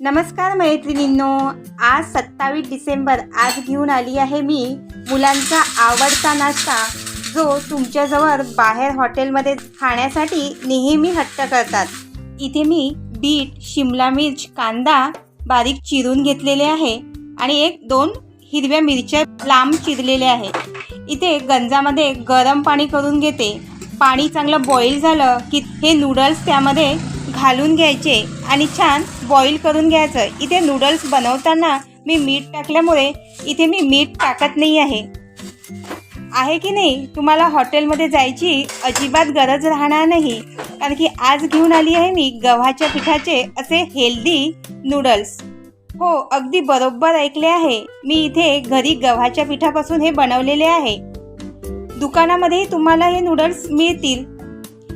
नमस्कार मैत्रिणींनो आज सत्तावीस डिसेंबर आज घेऊन आली आहे मी मुलांचा आवडता नाश्ता जो तुमच्याजवळ बाहेर हॉटेलमध्ये खाण्यासाठी नेहमी हट्ट करतात. इथे मी बीट शिमला मिर्च कांदा बारीक चिरून घेतलेले आहे आणि एक दोन हिरव्या मिरच्या लांब चिरलेल्या आहे इथे गंजामध्ये गरम पाणी करून घेते. पाणी चांगलं बॉईल झालं की हे नूडल्स त्यामध्ये घालून घ्यायचे आणि छान बॉईल करून घ्यायचं. इथे नूडल्स बनवताना मी मीठ टाकल्यामुळे इथे मी मीठ टाकत नाही आहे. आहे की नाही? तुम्हाला हॉटेलमध्ये जायची अजिबात गरज राहणार नाही. कारण की आज घेऊन आली आहे मी गव्हाच्या पिठाचे असे हेल्दी नूडल्स हो अगदी बरोबर ऐकले आहे. मी इथे घरी गव्हाच्या पिठापासून हे बनवलेले आहे. दुकानामध्येही तुम्हाला हे नूडल्स मिळतील.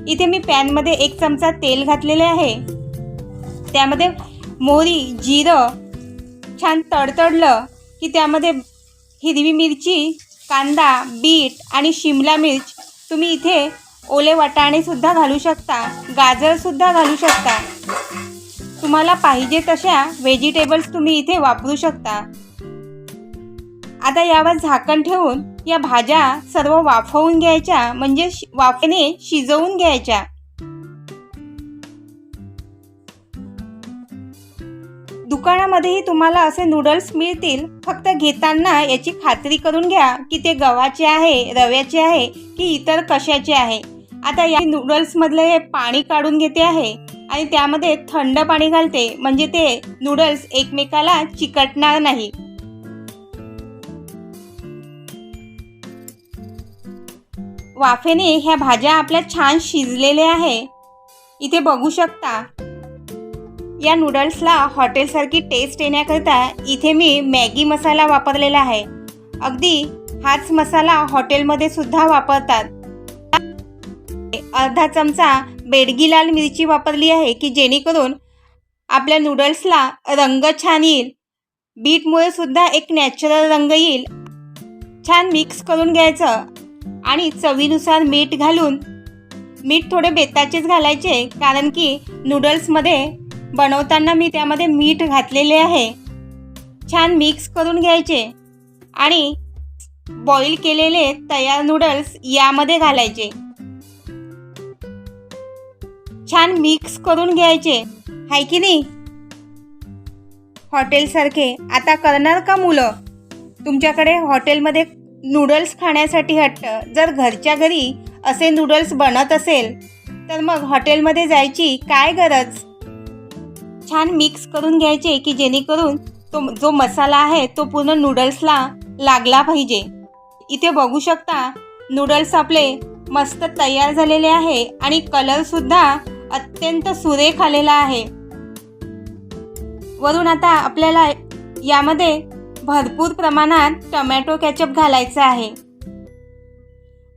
इथे मी पॅनमध्ये एक चमचा तेल घातलेले आहे. त्यामध्ये मोहरी जिरं छान तडतडलं की त्यामध्ये हिरवी मिरची कांदा बीट आणि शिमला मिर्च. तुम्ही इथे ओले वाटाणेसुद्धा घालू शकता गाजरसुद्धा घालू शकता. तुम्हाला पाहिजे तशा व्हेजिटेबल्स तुम्ही इथे वापरू शकता. आता यावर झाकण ठेवून या भाज्या सर्व वाफवून घ्यायच्या म्हणजे शि- वाफेने शिजवून घ्यायच्या. दुकानामध्येही तुम्हाला असे नूडल्स मिळतील. फक्त घेताना याची खात्री करून घ्या की ते गव्हाचे आहे रव्याचे आहे की इतर कशाचे आहे. आता या नूडल्समधलं हे पाणी काढून घेते आहे आणि त्यामध्ये थंड पाणी घालते. म्हणजे ते नूडल्स एकमेकाला चिकटणार नाही. वाफेने ह्या भाज्या आपल्या छान शिजलेल्या आहे. इथे बघू शकता. या नूडल्सला हॉटेलसारखी टेस्ट येण्याकरिता इथे मी मॅगी मसाला वापरलेला आहे. अगदी हाच मसाला हॉटेलमध्ये सुद्धा वापरतात. अर्धा चमचा बेडगी लाल मिरची वापरली आहे की जेणेकरून आपल्या नूडल्सला रंग छान येईल. बीटमुळे सुद्धा एक नॅचरल रंग येईल. छान मिक्स करून घ्यायचं. आणि चवीनुसार मीठ घालून मीठ थोडे बेताचेच घालायचे कारण की नूडल्समध्ये बनवताना मी त्यामध्ये मीठ घातलेले आहे. छान मिक्स करून घ्यायचे आणि बॉईल केलेले तयार नूडल्स यामध्ये घालायचे. छान मिक्स करून घ्यायचे. हाय की नाही? हॉटेलसारखे. आता करणार का मुलं? तुमच्याकडे हॉटेलमध्ये नूडल्स खाण्यासाठी हट्ट. जर घरच्या घरी असे नूडल्स बनत असेल तर मग हॉटेलमध्ये जायची काय गरज? छान मिक्स करून घ्यायचे की जेणेकरून तो जो मसाला आहे तो पूर्ण नूडल्सला लागला पाहिजे. इथे बघू शकता नूडल्स आपले मस्त तयार झालेले आहे आणि कलरसुद्धा अत्यंत सुरेख आलेला आहे. वरून आता आपल्याला यामध्ये भरपूर प्रमाणात टमॅटो कॅचअप घालायचा आहे.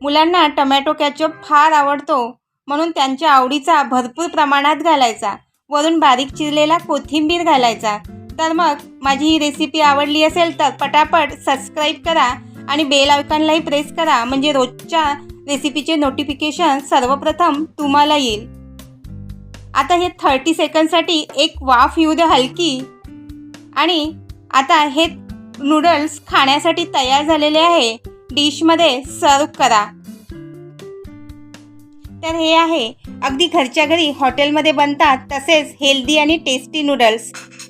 मुलांना टमॅटो कॅचअप फार आवडतो म्हणून त्यांच्या आवडीचा भरपूर प्रमाणात घालायचा. वरून बारीक चिरलेला कोथिंबीर घालायचा. तर मग माझी ही रेसिपी आवडली असेल तर पटापट सबस्क्राईब करा आणि बेल आयकॉनलाही प्रेस करा. म्हणजे रोजच्या रेसिपीचे नोटिफिकेशन सर्वप्रथम तुम्हाला येईल. आता हे थर्टी सेकंडसाठी एक वाफ येऊ द्या हलकी. आणि आता हे नूडल्स खाण्यासाठी तयार झालेले आहे. डिशमध्ये सर्व करा. तर हे आहे. अगदी घरच्या घरी हॉटेलमध्ये बनतात तसेच हेल्दी आणि टेस्टी नूडल्स